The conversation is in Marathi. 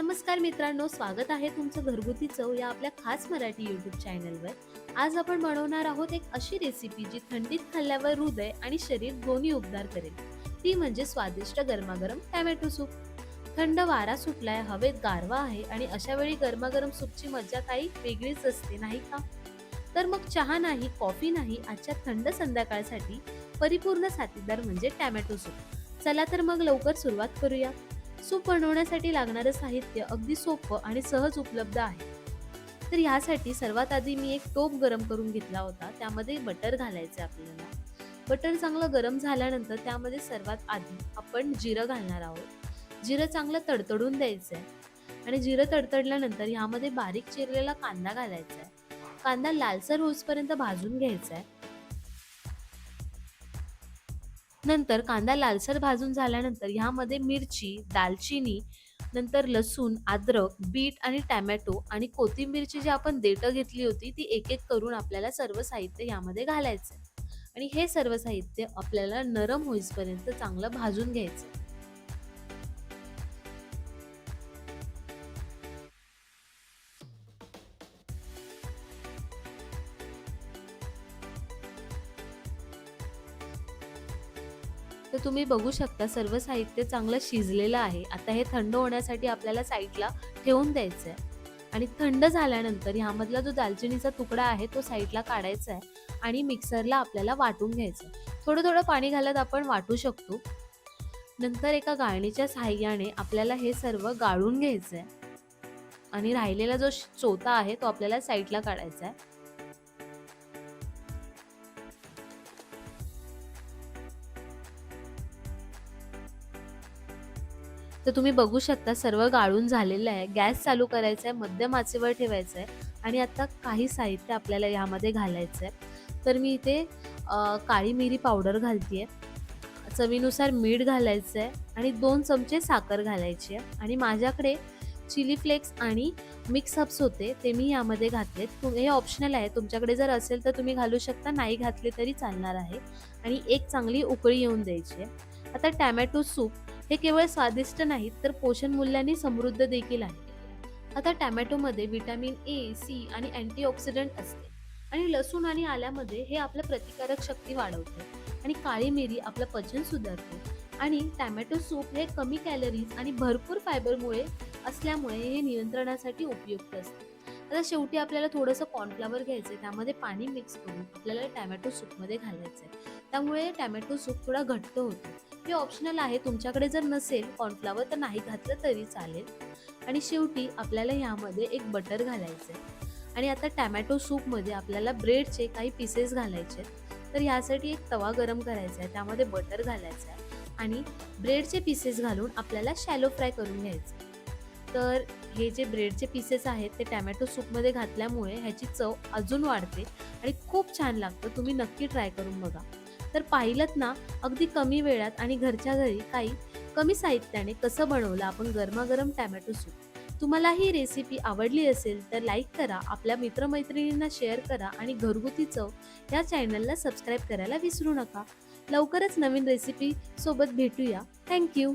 नमस्कार मित्रांनो स्वागत आहे तुमचं घरगुती चव या आपल्या खास मराठी यूट्यूब चॅनलवर आज आपण बनवणार आहोत एक अशी रेसिपी जी थंडीत खाल्ल्यावर हृदय आणि शरीर दोन्ही उबदार करेल. ती म्हणजे स्वादिष्ट गरमागरम टॅमॅटो सूप. थंड वारा सुटलाय हवेत गारवा आहे आणि अशा वेळी गरमागरम सूपची मजा काही वेगळीच असते नाही का? तर मग चहा नाही कॉफी नाही आजच्या थंड संध्याकाळसाठी परिपूर्ण साथीदार म्हणजे टॅमॅटो सूप. चला तर मग लवकर सुरुवात करूया. सूप बनवण्यासाठी लागणारं साहित्य अगदी सोपं आणि सहज उपलब्ध आहे. तर ह्यासाठी सर्वात आधी मी एक टोप गरम करून घेतला होता. त्यामध्ये बटर घालायचं आपल्याला. बटर चांगलं गरम झाल्यानंतर त्यामध्ये सर्वात आधी आपण जिरं घालणार आहोत. जिरं चांगलं तडतडून द्यायचं आहे आणि जिरं तडतडल्यानंतर ह्यामध्ये बारीक चिरलेला कांदा घालायचा आहे कांदा लालसर होईपर्यंत भाजून घ्यायचा आहे नंतर कांदा लालसर भाजून झाल्यानंतर ह्यामध्ये मिरची दालचिनी नंतर लसूण अद्रक बीट आणि टॅमॅटो आणि कोथिंबीरची जी आपण देठं घेतली होती ती एक एक करून आपल्याला सर्व साहित्य यामध्ये घालायचं आणि हे सर्व साहित्य आपल्याला नरम होईपर्यंत चांगलं भाजून घ्यायचं तर तुम्ही बघू शकता सर्व साहित्य चांगलं शिजलेलं आहे. आता हे थंड होण्यासाठी आपल्याला साईडला ठेवून द्यायचं आहे आणि थंड झाल्यानंतर ह्यामधला जो दालचिनीचा तुकडा आहे तो साईडला काढायचा आहे आणि मिक्सरला आपल्याला वाटून घ्यायचं आहे थोडं थोडं पाणी घालत आपण वाटू शकतो. नंतर एका गाळणीच्या सहाय्याने आपल्याला हे सर्व गाळून घ्यायचं आहे आणि राहिलेला जो चोथा आहे तो आपल्याला साईडला काढायचा आहे तर तुम्ही बघू शकता सर्व गाळून झालेलं आहे. गॅस चालू करायचा आहे मध्यम आचेवर ठेवायचं आहे आणि आता काही साहित्य आपल्याला यामध्ये घालायचं आहे. तर मी इथे काळी मिरी पावडर घालते चवीनुसार मीठ घालायचं आहे आणि दोन चमचे साखर घालायची आहे. आणि माझ्याकडे चिली फ्लेक्स आणि मिक्स अप्स होते ते मी यामध्ये घातलेत हे ऑप्शनल आहे. तुमच्याकडे जर असेल तर तुम्ही घालू शकता नाही घातले तरी चालणार आहे. आणि एक चांगली उकळी येऊन द्यायची आहे. आता टॅमॅटो सूप. हे केवळ स्वादिष्ट नाहीत तर पोषण मूल्याने समृद्ध देखील आहे. आता टॅमॅटोमध्ये व्हिटॅमिन ए सी आणि अँटीऑक्सिडंट असते आणि लसूण आणि आल्यामध्ये हे आपलं प्रतिकारक शक्ती वाढवते आणि काळी मिरी आपलं पचन सुधारते आणि टॅमॅटो सूप हे कमी कॅलरीज आणि भरपूर फायबरमुळे असल्यामुळे हे नियंत्रणासाठी उपयुक्त असते. आता शेवटी आपल्याला थोडंसं कॉर्नफ्लावर घ्यायचं आहे त्यामध्ये पाणी मिक्स करून आपल्याला टॅमॅटो सूपमध्ये घालायचं आहे त्यामुळे टॅमॅटो सूप थोडा घट्ट होतो. हे ऑप्शनल आहे तुमच्याकडे जर नसेल कॉर्नफ्लावर तर नाही घातलं तरी चालेल. आणि शेवटी आपल्याला ह्यामध्ये एक बटर घालायचं आहे आणि आता टॅमॅटो सूपमध्ये आपल्याला ब्रेडचे काही पीसेस घालायचे तर ह्यासाठी एक तवा गरम करायचा आहे त्यामध्ये बटर घालायचं आहे आणि ब्रेडचे पीसेस घालून आपल्याला शॅलो फ्राय करून घ्यायचं तर हे जे ब्रेडचे पीसेस आहेत ते टॅमॅटो सूपमध्ये घातल्यामुळे ह्याची चव अजून वाढते आणि खूप छान लागतं. तुम्ही नक्की ट्राय करून बघा. तर पाहिलं ना अगदी कमी वेळात आणि घरच्या घरी काही कमी साहित्याने कसं बनवलं आपण गरमागरम टॅमॅटो सूप. तुम्हाला ही रेसिपी आवडली असेल तर लाईक करा आपल्या मित्रमैत्रिणींना शेअर करा आणि घरगुती चव या चॅनलला सबस्क्राईब करायला विसरू नका. लवकरच नवीन रेसिपी सोबत भेटूया. थँक्यू